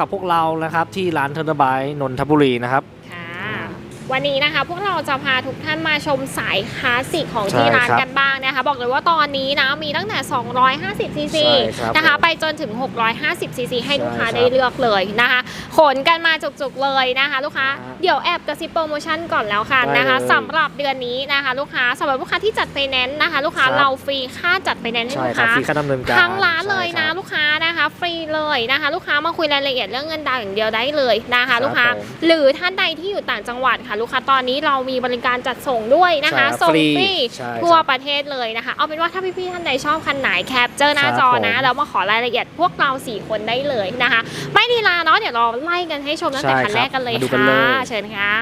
กับพวกเรานะครับ ที่ร้านเทอร์นบายนนทบุรีนะครับ วันนี้นะคะ พวกเราจะพาทุกท่านมาชมสายคลาสสิกของใช่ที่ร้านครับกันบ้างนะคะ บอกเลยว่าตอนนี้นะมีตั้งแต่ 250 ซีซีใช่ครับนะคะผมไปจนถึง 650 ซีซีให้ลูกค้าใช่ครับได้เลือกเลยนะคะ ขนกันมาจุกๆเลยนะคะ ลูกค้าครับเดี๋ยวแอบกระซิบโปรโมชั่นก่อนแล้วค่ะได้นะคะเลยสำหรับเดือนนี้นะคะ ลูกค้าสำหรับลูกค้าที่จัดไฟแนนซ์นะคะ ลูกค้าครับ เราฟรีค่าจัดไฟแนนซ์ให้ใช่ลูกครับค้า ฟรีค่าดำเนินการทั้งร้านเลยนะ ใช่ครับ ลูกค้านะคะ ฟรีเลยนะคะ ลูกค้ามาคุยรายละเอียดเรื่องเงินดาวน์อย่างเดียวได้เลยนะครัคะ บลูกค้า ผมหรือท่านใดที่อยู่ต่างจังหวัดค่ะลูกค้าตอนนี้เรามีบริการจัดส่งด้วยนะคะ ใช่ครับส่งฟรีฟรีใช่ทั่วครับประเทศเลยนะคะ เอาเป็นว่าถ้าพี่ๆท่านใดชอบคันไหนแคปเจอหน้าครับจอนะผมแล้วมาขอรายละเอียดพวกเราสี่คนได้เลยนะคะ ไม่ดีลาเนาะเดี๋ยวเราไล่กันให้ชมตั้งแต่ใช่คันแรกกันเลยครับมาดูกันค่ะเลย เชิญค่ะ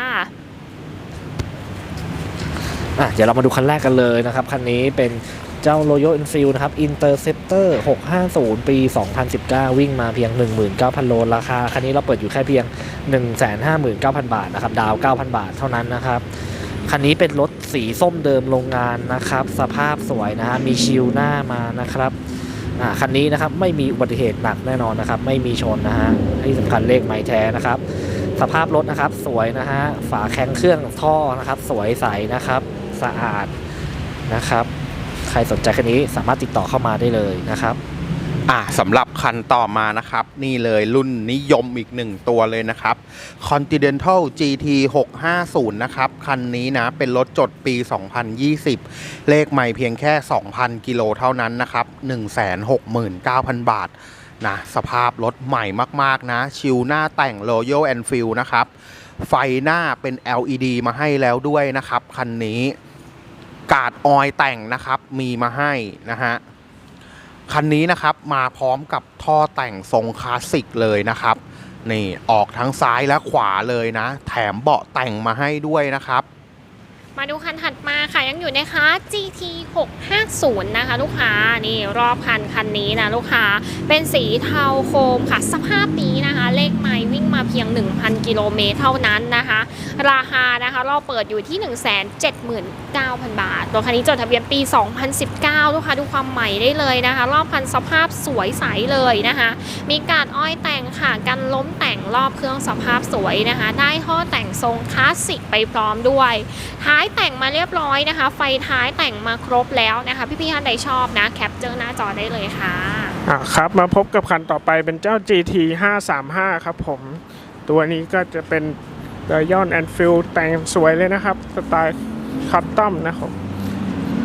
อะเดี๋ยวเรามาดูคันแรกกันเลยนะครับคันนี้เป็น เจ้า Royal Enfield นะครับ Interceptor 650 ปี 2019 วิ่งมาเพียง 19,000 โล ราคา คันนี้เราเปิดอยู่แค่เพียง 159,000 บาทนะครับ ดาว 9,000 บาทเท่านั้นนะครับ คันนี้เป็นรถสีส้มเดิมโรงงานนะครับ สภาพสวยนะฮะมีชิลหน้ามานะครับคันนี้นะครับไม่มีอุบัติเหตุหนักแน่นอนนะครับ ไม่มีชนนะฮะที่สำคัญเลขไม้แท้นะครับ สภาพรถนะครับสวยนะฮะฝาแข้งเครื่องท่อนะครับ สวยใสนะครับ สะอาดนะครับ ใครสนใจคันนี้สามารถติดต่อเข้ามาได้เลยนะครับ อะสำหรับคันต่อมานะครับ นี่เลยรุ่นนิยมอีกหนึ่งตัวเลยนะครับ Continental GT 650นะครับ คันนี้นะ เป็นรถจดปี 2020 เลขใหม่เพียงแค่ 2,000 กิโลเท่านั้นนะครับ 169,000 บาทนะสภาพรถใหม่มาก ๆ นะ ชิวหน้าแต่ง Royal Enfield นะครับ ไฟหน้าเป็น LED มาให้แล้วด้วยนะครับ คันนี้ กาดออยแต่งนะครับ มีมาให้นะฮะ คันนี้นะครับมาพร้อมกับท่อแต่งทรงคลาสสิกเลยนะครับ นี่ออกทั้งซ้ายและขวาเลยนะ แถมเบาะแต่งมาให้ด้วยนะครับ มาดูคันถัดมาค่ะยังอยู่นะคะ GT 650 นะคะ ลูกค้านี่รอบคันคันนี้นะลูกค้าเป็นสีเทาโครมค่ะสภาพนี้นะคะ เลขไมล์วิ่งมาเพียง 1,000 กิโลเมตรเท่านั้นนะคะ ราคานะคะเราเปิดอยู่ที่ 179,000 บาทรถคันนี้จดทะเบียนปี 2019 ลูกค้าดูความใหม่ได้เลยนะคะ รอบคันสภาพสวยใสเลยนะคะ มีการอ้อยแต่งค่ะกันล้มแต่งรอบเครื่องสภาพสวยนะคะ ได้ท่อแต่งทรงคลาสสิกไปพร้อมด้วย ท้ายแต่งมาเรียบร้อยนะคะ ไฟท้ายแต่งมาครบแล้วนะคะ พี่ๆท่านใดชอบนะแคปเจอร์หน้าจอได้เลยค่ะอะครับมาพบกับคันต่อไปเป็นเจ้า GT 535 ครับผม ตัวนี้ก็จะเป็น Royal Enfield แต่งสวยเลยนะครับ สไตล์คัสตอมนะครับ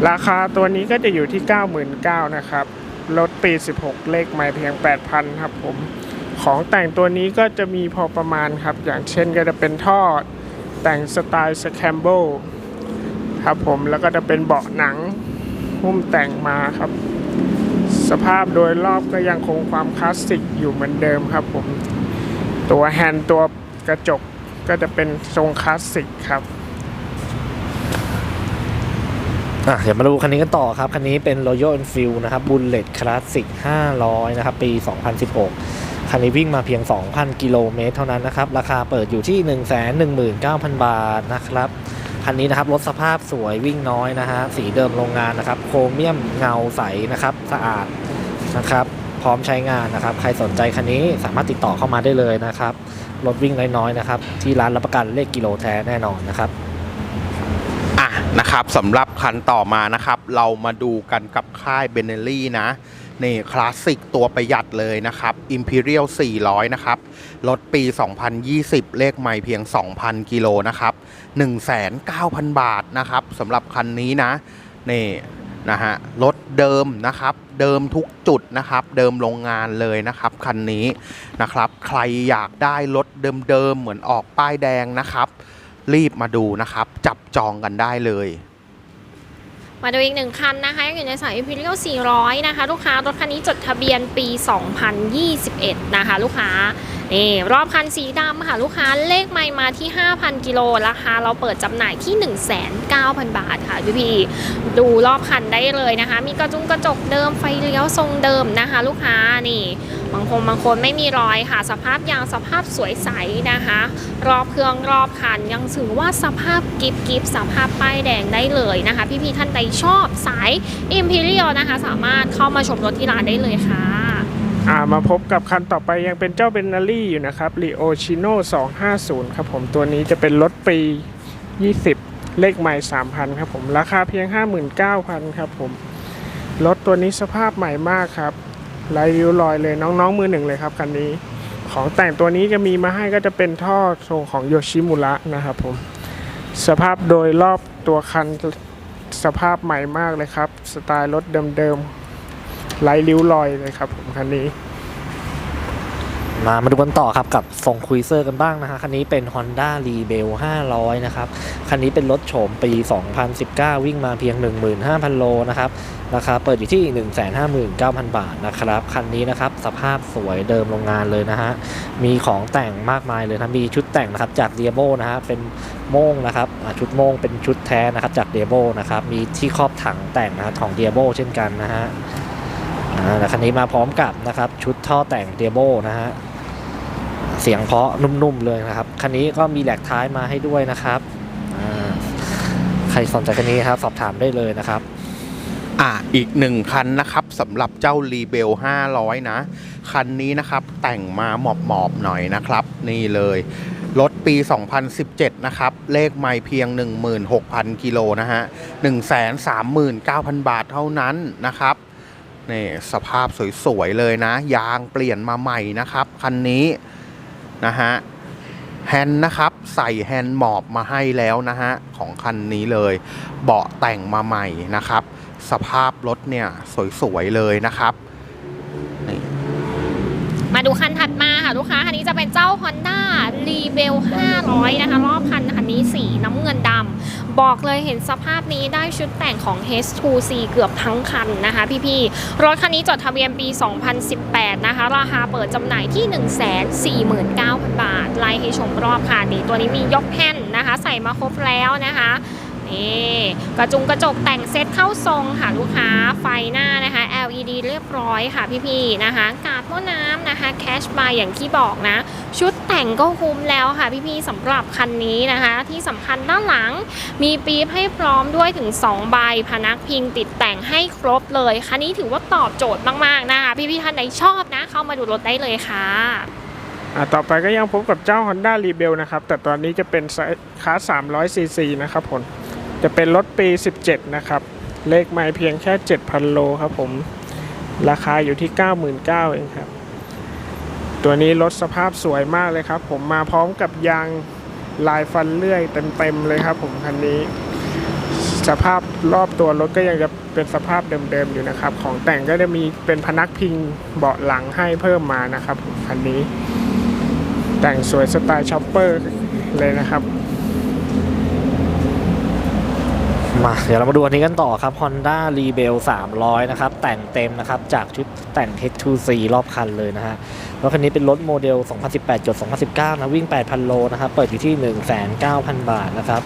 ราคาตัวนี้ก็จะอยู่ที่ 99,000นะครับรถปี 16 เลขไม่เพียง 8,000 ครับผม ของแต่งตัวนี้ก็จะมีพอประมาณครับ อย่างเช่นก็จะเป็นท่อแต่งสไตล์สแคมเบิลครับผมแล้วก็จะเป็นเบาะหนังหุ้มแต่งมาครับ สภาพโดยรอบก็ยังคงความคลาสสิกอยู่เหมือนเดิมครับผม ตัวแฮนด์ตัวกระจก ก็จะเป็นทรงคลาสสิกครับอะเดี๋ยวมาดูคันนี้กันต่อครับ คันนี้เป็น Royal Enfield นะครับ Bullet Classic 500 นะครับ ปี 2016 คันนี้วิ่งมาเพียง 2,000 กิโลเมตรเท่านั้นนะครับ ราคาเปิดอยู่ที่ 119,000 บาทนะครับ คันนี้นะครับรถสภาพสวยวิ่งน้อยนะฮะ สีเดิมโรงงานนะครับ โครเมียมเงาใสนะครับ สะอาดนะครับ พร้อมใช้งานนะครับ ใครสนใจคันนี้สามารถติดต่อเข้ามาได้เลยนะครับ รถวิ่งน้อยๆนะครับ ที่ร้านรับประกันเลขกิโลแท้แน่นอนนะครับอะนะครับสำหรับคันต่อมานะครับ เรามาดูกันกับค่ายเบเนลลี่นะนี่คลาสสิกตัวประหยัดเลยนะครับ Imperial 400 นะครับ รถปี 2020 เลขใหม่เพียง 2,000 กิโลนะครับ 1,900บาทนะครับสำหรับคันนี้นะนี่ นะฮะรถเดิมนะครับ เดิมทุกจุดนะครับ เดิมโรงงานเลยนะครับคันนี้นะครับ ใครอยากได้รถเดิมๆเหมือนออกป้ายแดงนะครับ รีบมาดูนะครับ จับจองกันได้เลยมาดูอีกหนึ่งคันนะคะยังอยู่ในสาย Imperial 400 นะคะ ลูกค้ารถคันนี้จดทะเบียนปี 2021 นะคะ ลูกค้า นี่รอบคันสีดำค่ะลูกค้าเลขไม่มาที่ 5,000 กิโลราคาเราเปิดจำหน่ายที่109,000 บาทค่ะพี่พี่ดูรอบคันได้เลยนะคะ มีกระจุงกระจกเดิมไฟเลี้ยวทรงเดิมนะคะ ลูกค้านี่บางคนบางคนไม่มีรอยค่ะ สภาพยางสภาพสวยใสนะคะ รอบเครื่องรอบคันยังถือว่าสภาพกิฟกิฟสภาพป้ายแดงได้เลยนะคะ พี่ๆท่านใดชอบสาย Imperial นะคะ สามารถเข้ามาชมรถที่ร้านได้เลยค่ะ อ่ามาพบกับคันต่อไปยังเป็นเจ้าเบนนารี่อยู่นะครับ r ีโอชิโน่250 ครับผมตัวนี้จะเป็นรถปี 20 เลขใหม่ 3,000 ครับผมราคาเพียง 59,000 ครับผม รถตัวนี้สภาพใหม่มากครับไร้ริ้วรอยเลยน้องๆมือหนึ่งเลยครับคันนี้ ของแต่งตัวนี้จะมีมาให้ก็จะเป็นท่อทรงของโยชิมุระนะครับผม สภาพโดยรอบตัวคันสภาพใหม่มากเลยครับ สไตล์รถเดิมๆ ไร้ริ้วรอยเลยครับผมคันนี้ มามาดูกันต่อครับกับทรงคุยเซอร์กันบ้างนะฮะคันนี้เป็น Honda Rebel 500 นะครับ คันนี้เป็นรถโฉมปี 2019 วิ่งมาเพียง 15,000 โลนะครับราคาเปิดอยู่ที่ 159,000 บาทนะครับ คันนี้นะครับ สภาพสวยเดิมโรงงานเลยนะฮะ มีของแต่งมากมายเลยนะมีชุดแต่งนะครับจากเดียโบนะฮะ เป็นโม่งนะครับ ชุดโม่งเป็นชุดแท้นะครับจากเดียโบนะครับ มีที่ครอบถังแต่งนะครับของเดียโบเช่นกันนะฮะ แล้วคันนี้มาพร้อมกับนะครับชุดท่อแต่งเดียโบนะฮะ เสียงเพาะนุ่มๆเลยนะครับ คันนี้ก็มีแหลกท้ายมาให้ด้วยนะครับอ่าใครสนใจคันนี้ครับสอบถามได้เลยนะครับอะอีกหนึ่งคันนะครับสำหรับเจ้ารีเบล500 นะ คันนี้นะครับแต่งมาหมอบๆหน่อยนะครับ นี่เลยรถปี 2017 นะครับ เลขไม่เพียง 16,000 กิโลนะฮะ 139,000 บาทเท่านั้นนะครับ นี่สภาพสวยๆเลยนะ ยางเปลี่ยนมาใหม่นะครับ คันนี้นะฮะแฮนด์นะครับ ใส่แฮนด์หมอบมาให้แล้วนะฮะ ของคันนี้เลย เบาะแต่งมาใหม่นะครับ สภาพรถเนี่ยสวยๆเลยนะครับนี่มาดูคัน เจ้า Honda r e b e l 500 นะคะ รอบคันคันนี้สีน้ำเงินดำบอกเลยเห็นสภาพนี้ได้ชุดแต่งของ H2C เกือบทั้งคันนะคะพี่ๆ รถคันนี้จดทะเบียนปี 2018 นะคะ ราคาเปิดจำหน่ายที่ 149,000 บาทไล่ให้ชมรอบค่ะนี่ตัวนี้มียกแผ่นนะคะ ใส่มาครบแล้วนะคะนี่กระจุงกระจกแต่งเซ็ตเข้าทรงค่ะลูกค้าไฟหน้านะคะ LED เรียบร้อยค่ะพี่ๆนะคะ กาดหม้อน้ำนะคะแคชบายอย่างที่บอกนะ ชุดแต่งก็คุ้มแล้วค่ะพี่ๆสำหรับคันนี้นะคะ ที่สำคัญด้านหลัง มีปี๊บให้พร้อมด้วยถึง 2 ใบ พนักพิงติดแต่งให้ครบเลย คันนี้ถือว่าตอบโจทย์มากๆนะคะ พี่ๆท่านใดชอบนะ เข้ามาดูรถได้เลยค่ะอ่าต่อไปก็ยังพบกับเจ้า Honda Rebel นะครับ แต่ตอนนี้จะเป็นไซส์คลาส 300cc นะครับผมจะเป็นรถปี 17 นะครับ เลขไม่เพียงแค่ 7,000 โลครับผม ราคาอยู่ที่ 99,000เองครับ ตัวนี้รถสภาพสวยมากเลยครับ ผมมาพร้อมกับยางลายฟันเลื่อยเต็มๆเลยครับ ผมคันนี้ สภาพรอบตัวรถก็ยังจะเป็นสภาพเดิมๆอยู่นะครับ ของแต่งก็จะมีเป็นพนักพิงเบาะหลังให้เพิ่มมานะครับคันนี้ แต่งสวยสไตล์ช็อปเปอร์เลยนะครับ มาเดี๋ยวเรามาดูอันนี้กันต่อครับ Honda Rebel 300 นะครับ แต่งเต็มนะครับ จากชุดแต่ง H2C รอบคันเลยนะฮะรถคันนี้เป็นรถโมเดล 2018จด2019 นะ วิ่ง 8,000 โลนะครับ เปิดอยู่ที่ 190,000บาทนะครับ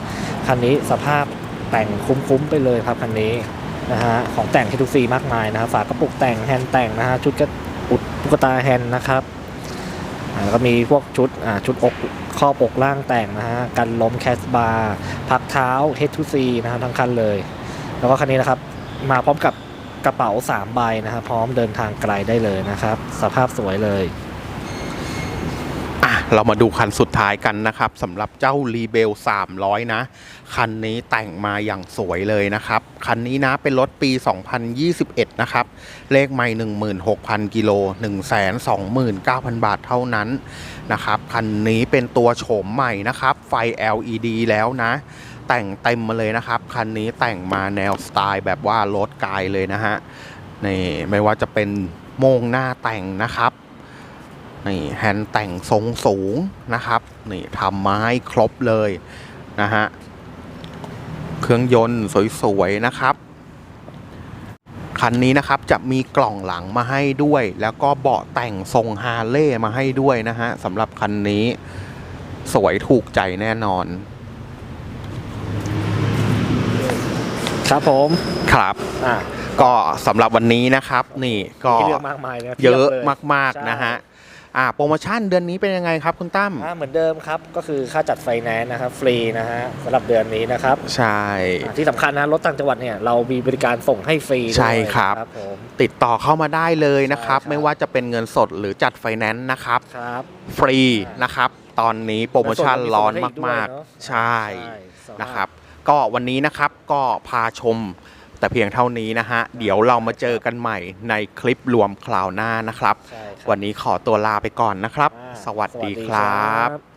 คันนี้สภาพแต่งคุ้มๆไปเลยครับคันนี้นะฮะของแต่ง H2C มากมายนะครับฝากระปุกแต่งแฮนด์แต่งนะฮะชุดกระอุดตุ๊กตาแฮนด์นะครับอ่าแล้วก็มีพวกชุดอ่าชุดอก ครอบอกล่างแต่งนะฮะกันล้มแคสบาร์พักเท้าเททูซีนะครับทั้งคันเลย แล้วก็คันนี้นะครับมาพร้อมกับกระเป๋า 3 ใบนะครับพร้อมเดินทางไกลได้เลยนะครับ สภาพสวยเลย เรามาดูคันสุดท้ายกันนะครับสำหรับเจ้ารีเบล300 นะ คันนี้แต่งมาอย่างสวยเลยนะครับ คันนี้นะเป็นรถปี 2021 นะครับ เลขไม่16,000 กิโล 129,000 บาทเท่านั้นนะครับ คันนี้เป็นตัวโฉมใหม่นะครับ ไฟ LED แล้วนะ แต่งเต็มมาเลยนะครับ คันนี้แต่งมาแนวสไตล์แบบว่ารถกายเลยนะฮะนี่ไม่ว่าจะเป็นโมงหน้าแต่งนะครับ นี่แฮนด์แต่งทรงสูงนะครับนี่ทำมาให้ครบเลยนะฮะเครื่องยนต์สวยๆนะครับคันนี้นะครับจะมีกล่องหลังมาให้ด้วย แล้วก็เบาะแต่งทรงฮาร์เลย์มาให้ด้วยนะฮะสำหรับคันนี้สวยถูกใจแน่นอน ครับผมครับอ่าก็สำหรับวันนี้นะครับ นี่ก็ที่เลือกมากมายนะเยอะพีบลมากใช่ๆนะฮะ อ่าโปรโมชั่นเดือนนี้เป็นยังไงครับคุณตั้มอ่าเหมือนเดิมครับ ก็คือค่าจัดไฟแนนซ์นะครับ ฟรีนะฮะสำหรับเดือนนี้นะครับ ใช่ อ่าที่สำคัญนะรถต่างจังหวัดเนี่ยเรามีบริการส่งให้ฟรีด้วยใช่ครับ ผม ติดต่อเข้ามาได้เลยนะครับ ใช่ครับ ไม่ว่าจะเป็นเงินสดหรือจัดไฟแนนซ์นะครับ ครับ ฟรีนะครับ ตอนนี้โปรโมชั่นร้อนมากๆๆใช่สำหนะครับ ก็วันนี้นะครับก็พาชม แต่เพียงเท่านี้นะฮะ เดี๋ยวเรามาเจอกันใหม่ในคลิปรวมคราวหน้านะครับ ใช่ครับวันนี้ขอตัวลาไปก่อนนะครับ อ่าสวัสดีครับครับ